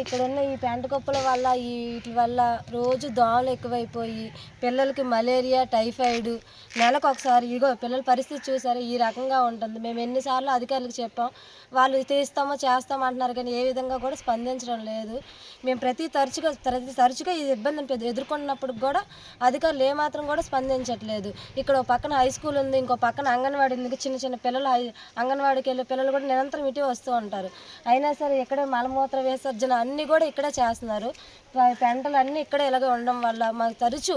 ఇక్కడ ఉన్న ఈ పెంట కుప్పల వల్ల ఈ వీటి వల్ల రోజు దోమలు ఎక్కువైపోయి పిల్లలకి మలేరియా టైఫాయిడ్ నెలకు ఒకసారి ఇగో పిల్లల పరిస్థితి చూసారు? ఈ రకంగా ఉంటుంది. మేము ఎన్నిసార్లు అధికారులకు చెప్పాం. వాళ్ళు తీస్తామో చేస్తామో అంటున్నారు కానీ ఏ విధంగా కూడా స్పందించడం లేదు. మేము ప్రతి తరచుగా ప్రతి తరచుగా ఈ ఇబ్బందిని ఎదుర్కొన్నప్పుడు కూడా అధికారులు ఏమాత్రం కూడా స్పందించట్లేదు. ఇక్కడ ఒక పక్కన హై స్కూల్ ఉంది ఇంకో పక్కన అంగన్వాడీ ఉంది. చిన్న చిన్న పిల్లలు అంగన్వాడీకి వెళ్ళే పిల్లలు కూడా నిరంతరం ఇటే వస్తూ ఉంటారు. అయినా సరే ఇక్కడ మలమూత్ర విసర్జన అన్నీ కూడా ఇక్కడే చేస్తున్నారు. పంటలు పెంటలు అన్నీ ఇక్కడే ఇలాగే ఉండడం వల్ల మాకు తరచు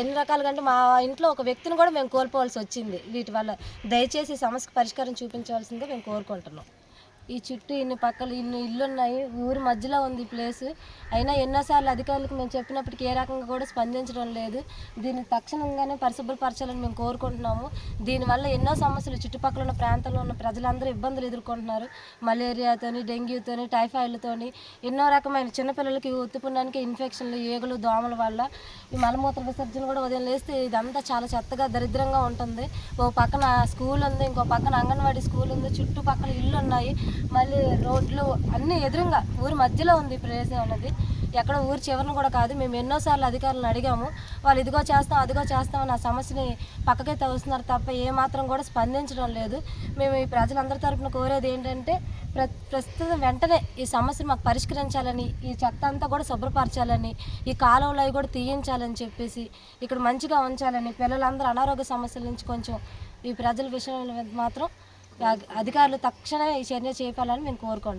ఎన్ని రకాలుగా అంటే మా ఇంట్లో ఒక వ్యక్తిని కూడా మేము కోల్పోవాల్సి వచ్చింది. వీటి వల్ల దయచేసి సమస్య సమస్యకు పరిష్కారం చూపించవలసిందిగా మేము కోరుకుంటున్నాం. ఈ చుట్టూ ఇన్ని పక్కలు ఇన్ని ఇల్లు ఉన్నాయి ఊరి మధ్యలో ఉంది ప్లేస్ అయినా ఎన్నోసార్లు అధికారులకు మేము చెప్పినప్పటికీ ఏ రకంగా కూడా స్పందించడం లేదు. దీన్ని తక్షణంగానే పరిశుభ్రపరచాలని మేము కోరుకుంటున్నాము. దీనివల్ల ఎన్నో సమస్యలు చుట్టుపక్కల ఉన్న ప్రాంతంలో ఉన్న ప్రజలందరూ ఇబ్బందులు ఎదుర్కొంటున్నారు. మలేరియాతోని డెంగ్యూతోని టైఫాయిడ్తోని ఎన్నో రకమైన చిన్నపిల్లలకి ఉత్తుపున్నానికి ఇన్ఫెక్షన్లు ఏగులు దోమల వల్ల ఈ మలమూత్ర విసర్జన కూడా ఉదయం లేస్తే ఇదంతా చాలా చెత్తగా దరిద్రంగా ఉంటుంది. ఓ పక్కన స్కూల్ ఉంది ఇంకో పక్కన అంగన్వాడీ స్కూల్ ఉంది చుట్టుపక్కల ఇల్లు ఉన్నాయి మళ్ళీ రోడ్లు అన్నీ ఎదురుగా ఊరి మధ్యలో ఉంది ఈ ప్రదేశం అన్నది ఎక్కడ ఊరి చివరన కూడా కాదు మేము ఎన్నోసార్లు అధికారులను అడిగాము. వాళ్ళు ఇదిగో చేస్తాం అదిగో చేస్తాం అన్న సమస్యని పక్కకే తవ్వుతున్నారు తప్ప ఏమాత్రం కూడా స్పందించడం లేదు. మేము ఈ ప్రజలందరి తరపున కోరేది ఏంటంటే ప్ర ప్రస్తుతం వెంటనే ఈ సమస్యను మాకు పరిష్కరించాలని ఈ చెత్త అంతా కూడా శుభ్రపరచాలని ఈ కాలువలు అవి కూడా తీయించాలని చెప్పేసి ఇక్కడ మంచిగా ఉంచాలని పిల్లలందరూ అనారోగ్య సమస్యల నుంచి కొంచెం ఈ ప్రజల విషయంలో మాత్రం అధికారులు తక్షణమే ఈ చర్య చేపాలని మేము కోరుకుంటున్నాం.